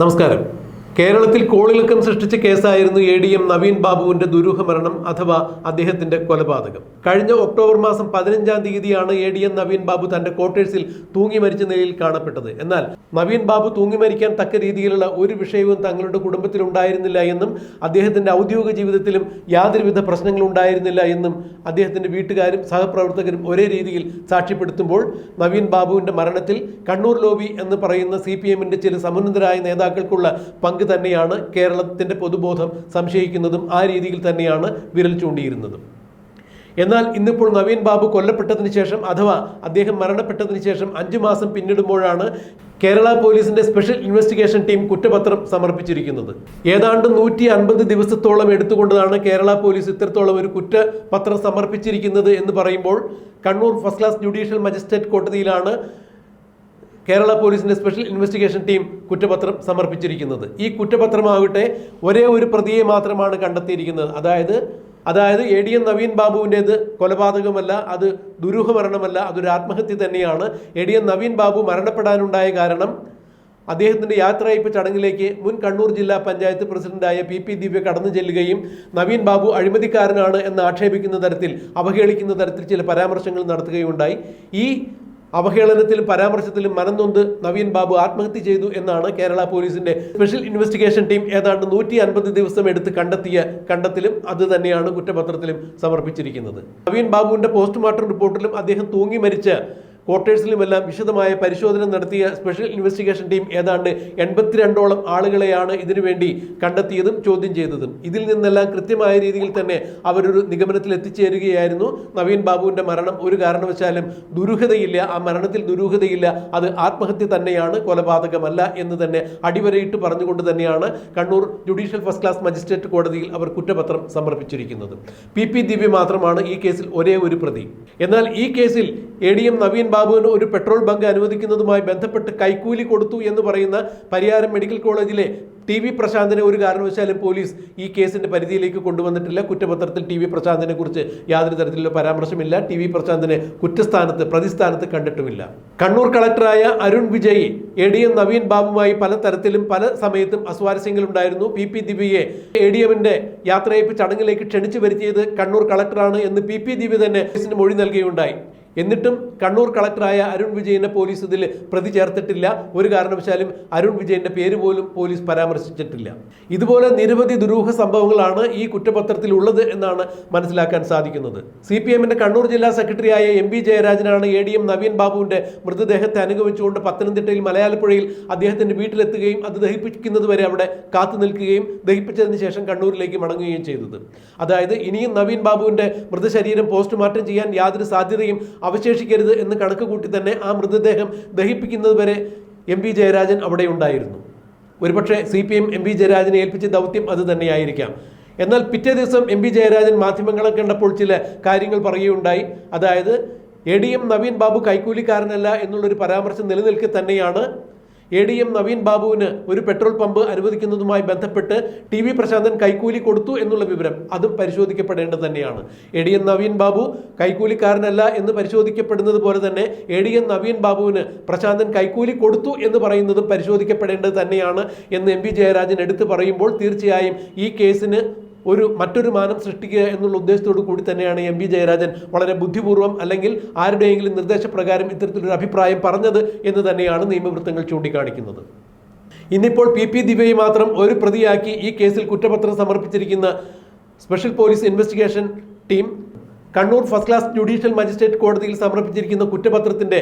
നമസ്കാരം. കേരളത്തിൽ കോളിളക്കം സൃഷ്ടിച്ച കേസായിരുന്നു എ ഡി എം നവീൻ ബാബുവിന്റെ ദുരൂഹ മരണം അഥവാ അദ്ദേഹത്തിന്റെ കൊലപാതകം. കഴിഞ്ഞ ഒക്ടോബർ മാസം പതിനഞ്ചാം തീയതിയാണ് A D M Naveen Babu തന്റെ ക്വാർട്ടേഴ്സിൽ തൂങ്ങി മരിച്ച നിലയിൽ കാണപ്പെട്ടത്. എന്നാൽ നവീൻ ബാബു തൂങ്ങി മരിക്കാൻ തക്ക രീതിയിലുള്ള ഒരു വിഷയവും തങ്ങളുടെ കുടുംബത്തിൽ ഉണ്ടായിരുന്നില്ല എന്നും അദ്ദേഹത്തിന്റെ ഔദ്യോഗിക ജീവിതത്തിലും യാതൊരുവിധ പ്രശ്നങ്ങളും ഉണ്ടായിരുന്നില്ല എന്നും അദ്ദേഹത്തിന്റെ വീട്ടുകാരും സഹപ്രവർത്തകരും ഒരേ രീതിയിൽ സാക്ഷ്യപ്പെടുത്തുമ്പോൾ നവീൻ ബാബുവിന്റെ മരണത്തിൽ കണ്ണൂർ ലോബി എന്ന് പറയുന്ന സി ചില സമുന്നതരായ നേതാക്കൾക്കുള്ള പങ്ക് തന്നെയാണ് കേരളത്തിന്റെ പൊതുബോധം സംശയിക്കുന്നതും ആ രീതിയിൽ തന്നെയാണ് വിരൽ ചൂണ്ടിയിരുന്നതും. എന്നാൽ ഇന്നിപ്പോൾ നവീൻ ബാബു കൊല്ലപ്പെട്ടതിന് ശേഷം അഥവാ അദ്ദേഹം മരണപ്പെട്ടതിന് ശേഷം അഞ്ചു മാസം പിന്നിടുമ്പോഴാണ് കേരള പോലീസിന്റെ സ്പെഷ്യൽ ഇൻവെസ്റ്റിഗേഷൻ ടീം കുറ്റപത്രം സമർപ്പിച്ചിരിക്കുന്നത്. ഏതാണ്ട് നൂറ്റി അൻപത് ദിവസത്തോളം എടുത്തുകൊണ്ടാണ് കേരള പോലീസ് ഇത്രത്തോളം ഒരു കുറ്റപത്രം സമർപ്പിച്ചിരിക്കുന്നത് എന്ന് പറയുമ്പോൾ Kannur first class judicial magistrate കോടതിയിലാണ് കേരള പോലീസിന്റെ സ്പെഷ്യൽ ഇൻവെസ്റ്റിഗേഷൻ ടീം കുറ്റപത്രം സമർപ്പിച്ചിരിക്കുന്നത്. ഈ കുറ്റപത്രമാകട്ടെ ഒരേ ഒരു പ്രതിയെ മാത്രമാണ് കണ്ടെത്തിയിരിക്കുന്നത്. അതായത് അതായത് എ ഡി എം നവീൻ ബാബുവിന്റേത് കൊലപാതകമല്ല അത് ദുരൂഹ മരണമല്ല അതൊരു ആത്മഹത്യ തന്നെയാണ്. A D M Naveen Babu മരണപ്പെടാനുണ്ടായ കാരണം അദ്ദേഹത്തിന്റെ യാത്രയയപ്പ് ചടങ്ങിലേക്ക് മുൻ കണ്ണൂർ ജില്ലാ പഞ്ചായത്ത് പ്രസിഡന്റായ പി പി ദിവ്യ കടന്നു ചെല്ലുകയും നവീൻ ബാബു അഴിമതിക്കാരനാണ് എന്ന് ആക്ഷേപിക്കുന്ന തരത്തിൽ അവഹേളിക്കുന്ന തരത്തിൽ ചില പരാമർശങ്ങൾ നടത്തുകയുണ്ടായി. ഈ അവഹേളനത്തിലും പരാമർശത്തിലും മനംനൊന്ത് നവീൻ ബാബു ആത്മഹത്യ ചെയ്തു എന്നാണ് കേരള പോലീസിന്റെ സ്പെഷ്യൽ ഇൻവെസ്റ്റിഗേഷൻ ടീം ഏതാണ്ട് നൂറ്റി അൻപത് ദിവസം എടുത്ത് കണ്ടെത്തിയ കണ്ടെത്തലും അത് തന്നെയാണ് കുറ്റപത്രത്തിലും സമർപ്പിച്ചിരിക്കുന്നത്. നവീൻ ബാബുവിന്റെ പോസ്റ്റ്മോർട്ടം റിപ്പോർട്ടിലും അദ്ദേഹം തൂങ്ങി മരിച്ച ക്വാർട്ടേഴ്സിലുമെല്ലാം വിശദമായ പരിശോധന നടത്തിയ സ്പെഷ്യൽ ഇൻവെസ്റ്റിഗേഷൻ ടീം ഏതാണ്ട് എൺപത്തിരണ്ടോളം ആളുകളെയാണ് ഇതിനുവേണ്ടി കണ്ടെത്തിയതും ചോദ്യം ചെയ്തതും. ഇതിൽ നിന്നെല്ലാം കൃത്യമായ രീതിയിൽ തന്നെ അവരൊരു നിഗമനത്തിൽ എത്തിച്ചേരുകയായിരുന്നു. നവീൻ ബാബുവിന്റെ മരണം ഒരു കാരണവശാലും ദുരൂഹതയില്ല. ആ മരണത്തിൽ ദുരൂഹതയില്ല. അത് ആത്മഹത്യ തന്നെയാണ് കൊലപാതകമല്ല എന്ന് തന്നെ അടിവരയിട്ട് പറഞ്ഞുകൊണ്ട് തന്നെയാണ് Kannur judicial first class magistrate കോടതിയിൽ അവർ കുറ്റപത്രം സമർപ്പിച്ചിരിക്കുന്നത്. പി പി ദിവ്യ മാത്രമാണ് ഈ കേസിൽ ഒരേ ഒരു പ്രതി. എന്നാൽ ഈ കേസിൽ എ ഡി എം നവീൻ ബാബുവിന് ഒരു പെട്രോൾ ബങ്ക് അനുവദിക്കുന്നതുമായി ബന്ധപ്പെട്ട് കൈക്കൂലി കൊടുത്തു എന്ന് പറയുന്ന പരിയാരം മെഡിക്കൽ കോളേജിലെ ടി വി പ്രശാന്തിനെ ഒരു കാരണവശാലും പോലീസ് ഈ കേസിന്റെ പരിധിയിലേക്ക് കൊണ്ടുവന്നിട്ടില്ല. കുറ്റപത്രത്തിൽ ടി വി പ്രശാന്തിനെ കുറിച്ച് യാതൊരു തരത്തിലുള്ള പരാമർശമില്ല. ടി വി പ്രശാന്തിനെ കുറ്റസ്ഥാനത്ത് പ്രതിസ്ഥാനത്ത് കണ്ടിട്ടുമില്ല. Kannur കളക്ടറായ Arun Vijay A D M Naveen ബാബുമായി പല തരത്തിലും പല സമയത്തും അസ്വാരസ്യങ്ങളുണ്ടായിരുന്നു. പി പി ദിവ്യയെ എ ഡി എമ്മിന്റെ യാത്രയപ്പ് ചടങ്ങിലേക്ക് ക്ഷണിച്ചു വരുത്തിയത് കണ്ണൂർ കളക്ടറാണ് എന്ന് പി പി ദിവ്യ തന്നെ കേസിന് മൊഴി നൽകുകയുണ്ടായി. എന്നിട്ടും കണ്ണൂർ കളക്ടറായ അരുൺ വിജയനെ പോലീസ് ഇതിൽ പ്രതി ചേർത്തിട്ടില്ല. ഒരു കാരണവശാലും അരുൺ വിജയന്റെ പേര് പോലും പോലീസ് പരാമർശിച്ചിട്ടില്ല. ഇതുപോലെ നിരവധി ദുരൂഹ സംഭവങ്ങളാണ് ഈ കുറ്റപത്രത്തിൽ ഉള്ളത് എന്നാണ് മനസ്സിലാക്കാൻ സാധിക്കുന്നത്. സി പി എമ്മിന്റെ കണ്ണൂർ ജില്ലാ സെക്രട്ടറിയായ എം പി ജയരാജനാണ് എ ഡി എം നവീൻ ബാബുവിന്റെ മൃതദേഹത്തെ അനുഗമിച്ചുകൊണ്ട് പത്തനംതിട്ടയിൽ മലയാളപ്പുഴയിൽ അദ്ദേഹത്തിന്റെ വീട്ടിലെത്തുകയും അത് ദഹിപ്പിക്കുന്നത് വരെ അവിടെ കാത്തു നിൽക്കുകയും ദഹിപ്പിച്ചതിന് ശേഷം കണ്ണൂരിലേക്ക് മടങ്ങുകയും ചെയ്തത്. അതായത് ഇനിയും നവീൻ ബാബുവിന്റെ മൃതശരീരം പോസ്റ്റ്മോർട്ടം ചെയ്യാൻ യാതൊരു സാധ്യതയും അവശേഷിക്കരുത് എന്ന് കണക്ക് കൂട്ടി തന്നെ ആ മൃതദേഹം ദഹിപ്പിക്കുന്നത് വരെ എം പി ജയരാജൻ അവിടെ ഉണ്ടായിരുന്നു. ഒരുപക്ഷെ C P M M P ജയരാജനെ ഏൽപ്പിച്ച ദൗത്യം അത് തന്നെയായിരിക്കാം. എന്നാൽ പിറ്റേ ദിവസം എം പി ജയരാജൻ മാധ്യമങ്ങളെ കണ്ടപ്പോൾ ചില കാര്യങ്ങൾ പറയുകയുണ്ടായി. അതായത് A D M Naveen Babu കൈക്കൂലിക്കാരനല്ല എന്നുള്ളൊരു പരാമർശം നിലനിൽക്കെ തന്നെയാണ് എ ഡി എം നവീൻ ബാബുവിന് ഒരു പെട്രോൾ പമ്പ് അനുവദിക്കുന്നതുമായി ബന്ധപ്പെട്ട് ടി വി പ്രശാന്തൻ കൈക്കൂലി കൊടുത്തു എന്നുള്ള വിവരം അതും പരിശോധിക്കപ്പെടേണ്ടത് തന്നെയാണ്. A D M Naveen Babu കൈക്കൂലിക്കാരനല്ല എന്ന് പരിശോധിക്കപ്പെടുന്നത് പോലെ തന്നെ എ ഡി എം നവീൻ ബാബുവിന് പ്രശാന്തൻ കൈക്കൂലി കൊടുത്തു എന്ന് പറയുന്നതും പരിശോധിക്കപ്പെടേണ്ടത് തന്നെയാണ് എന്ന് എം പി ജയരാജൻ എടുത്തു പറയുമ്പോൾ തീർച്ചയായും ഈ കേസിന് ഒരു മറ്റൊരു മാനം സൃഷ്ടിക്കുക എന്നുള്ള ഉദ്ദേശത്തോടു കൂടി തന്നെയാണ് എം വി ജയരാജൻ വളരെ ബുദ്ധിപൂർവം അല്ലെങ്കിൽ ആരുടെയെങ്കിലും നിർദ്ദേശപ്രകാരം ഇത്തരത്തിലൊരു അഭിപ്രായം പറഞ്ഞത് എന്ന് തന്നെയാണ് നിയമവൃത്തങ്ങൾ ചൂണ്ടിക്കാണിക്കുന്നത്. ഇന്നിപ്പോൾ പി പി ദിവ്യയെ മാത്രം ഒരു പ്രതിയാക്കി ഈ കേസിൽ കുറ്റപത്രം സമർപ്പിച്ചിരിക്കുന്ന special police investigation team Kannur first class judicial magistrate കോടതിയിൽ സമർപ്പിച്ചിരിക്കുന്ന കുറ്റപത്രത്തിന്റെ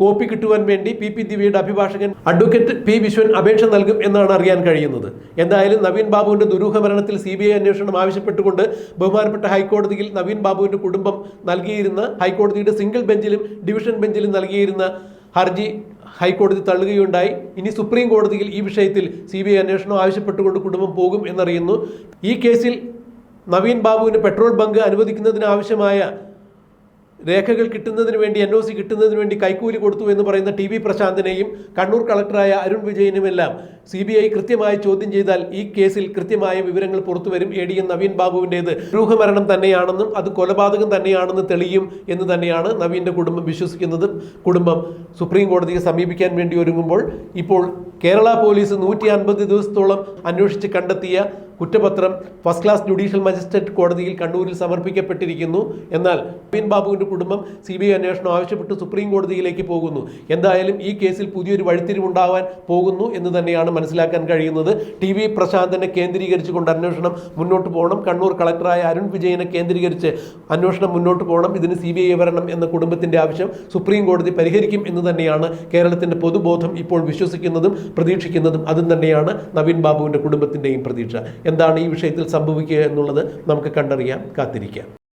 കോപ്പി കിട്ടുവാൻ വേണ്ടി പി പി ദിവ്യയുടെ അഭിഭാഷകൻ അഡ്വക്കേറ്റ് പി വിശ്വൻ അപേക്ഷ നൽകും എന്നാണ് അറിയാൻ കഴിയുന്നത്. എന്തായാലും നവീൻ ബാബുവിന്റെ ദുരൂഹ മരണത്തിൽ സി ബി ഐ അന്വേഷണം ആവശ്യപ്പെട്ടുകൊണ്ട് ബഹുമാനപ്പെട്ട ഹൈക്കോടതിയിൽ നവീൻ ബാബുവിന്റെ കുടുംബം നൽകിയിരുന്ന ഹൈക്കോടതിയുടെ സിംഗിൾ ബെഞ്ചിലും ഡിവിഷൻ ബെഞ്ചിലും നൽകിയിരുന്ന ഹർജി ഹൈക്കോടതി തള്ളുകയുണ്ടായി. ഇനി സുപ്രീം കോടതിയിൽ ഈ വിഷയത്തിൽ സി ബി ഐ അന്വേഷണം ആവശ്യപ്പെട്ടുകൊണ്ട് കുടുംബം പോകും എന്നറിയുന്നു. ഈ കേസിൽ നവീൻ ബാബുവിന് പെട്രോൾ ബങ്ക് അനുവദിക്കുന്നതിന് ആവശ്യമായ രേഖകൾ കിട്ടുന്നതിന് വേണ്ടി എൻ ഒ സി കിട്ടുന്നതിന് വേണ്ടി കൈക്കൂലി കൊടുത്തു എന്ന് പറയുന്ന ടി വി പ്രശാന്തിനെയും കണ്ണൂർ കളക്ടറായ അരുൺ വിജയനുമെല്ലാം സി ബി ഐ കൃത്യമായി ചോദ്യം ചെയ്താൽ ഈ കേസിൽ കൃത്യമായ വിവരങ്ങൾ പുറത്തുവരും എ ഡി എൻ നവീൻ ബാബുവിന്റേത് ഗൃഹമരണം തന്നെയാണെന്നും അത് കൊലപാതകം തന്നെയാണെന്ന് തെളിയും എന്ന് തന്നെയാണ് നവീന്റെ കുടുംബം വിശ്വസിക്കുന്നത്. കുടുംബം സുപ്രീം കോടതിയെ സമീപിക്കാൻ വേണ്ടി ഒരുങ്ങുമ്പോൾ ഇപ്പോൾ കേരള പോലീസ് നൂറ്റി അൻപത് ദിവസത്തോളം അന്വേഷിച്ച് കണ്ടെത്തിയ കുറ്റപത്രം ഫസ്റ്റ് ക്ലാസ് ജുഡീഷ്യൽ മജിസ്ട്രേറ്റ് കോടതിയിൽ കണ്ണൂരിൽ സമർപ്പിക്കപ്പെട്ടിരിക്കുന്നു. എന്നാൽ നവീൻ ബാബുവിന്റെ കുടുംബം സി ബി ഐ അന്വേഷണം ആവശ്യപ്പെട്ട് സുപ്രീം കോടതിയിലേക്ക് പോകുന്നു. എന്തായാലും ഈ കേസിൽ പുതിയൊരു വഴിത്തിരിവുണ്ടാവാൻ പോകുന്നു എന്ന് തന്നെയാണ് മനസ്സിലാക്കാൻ കഴിയുന്നത്. ടി വി പ്രശാന്തനെ കേന്ദ്രീകരിച്ചുകൊണ്ട് അന്വേഷണം മുന്നോട്ട് പോകണം. കണ്ണൂർ കളക്ടറായ അരുൺ വിജയനെ കേന്ദ്രീകരിച്ച് അന്വേഷണം മുന്നോട്ട് പോകണം. ഇതിന് സി ബി ഐ വരണം എന്ന കുടുംബത്തിന്റെ ആവശ്യം സുപ്രീം കോടതി പരിഹരിക്കും എന്ന് തന്നെയാണ് കേരളത്തിന്റെ പൊതുബോധം ഇപ്പോൾ വിശ്വസിക്കുന്നതും പ്രതീക്ഷിക്കുന്നതും. അതും തന്നെയാണ് നവീൻ ബാബുവിന്റെ കുടുംബത്തിന്റെയും പ്രതീക്ഷ. എന്താണ് ഈ വിഷയത്തിൽ സംഭവിക്കുക എന്നുള്ളത് നമുക്ക് കണ്ടറിയാം. കാത്തിരിക്കാം.